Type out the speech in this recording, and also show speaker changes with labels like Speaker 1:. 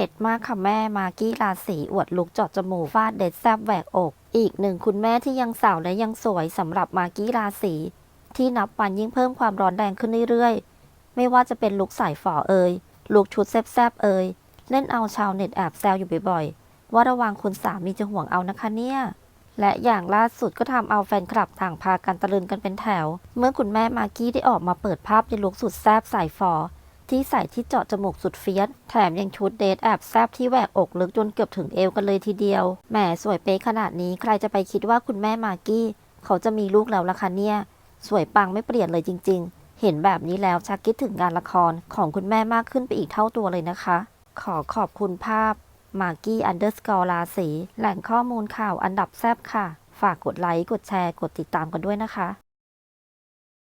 Speaker 1: ผ็ดมากค่ะแม่มากี้ราศีอวดลุกจอดจมูกฟาดเด็ดแซบแหวกอก อีกหนึ่งคุณแม่ที่ยังสาวและยังสวยสำหรับมากี้ราศีที่นับวันยิ่งเพิ่มความร้อนแรงขึ้นเรื่อยๆ ไม่ว่าจะเป็นลุกสายฝ่อเอ่ยลุกชุดแซบๆเอ่ยเล่นเอาชาวเน็ตแอบแซวอยู่บ่อยๆ ว่าระวังคุณสามีจะห่วงเอานะคะเนี่ย และอย่างล่าสุดก็ทำเอาแฟนคลับต่างพากันตะลึงกันเป็นแถว เมื่อคุณแม่มากี้ได้ออกมาเปิดภาพในลุคสุดแซบสายฝอ ที่ใส่ที่เจาะจมูกสุดเฟียสแถมยังชุดเดทแอบแซบที่แหวกอกลึกจนเกือบถึงเอวกันเลยทีเดียวแหมสวยเป๊ะขนาดนี้ใครจะไปคิดว่าคุณแม่มากกี้ เขาจะมีลูกแล้วล่ะคะเนี่ย สวยปังไม่เปลี่ยนเลยจริง ๆ เห็นแบบนี้แล้วชักคิดถึงงานละครของคุณแม่มากขึ้นไปอีกเท่าตัวเลยนะคะ ขอขอบคุณภาพมากี้อันเดอร์สกอร์ราศีแหล่งข้อมูลข่าวอันดับแซบค่ะ ฝากกดไลค์กดแชร์กดติดตามกันด้วยนะคะ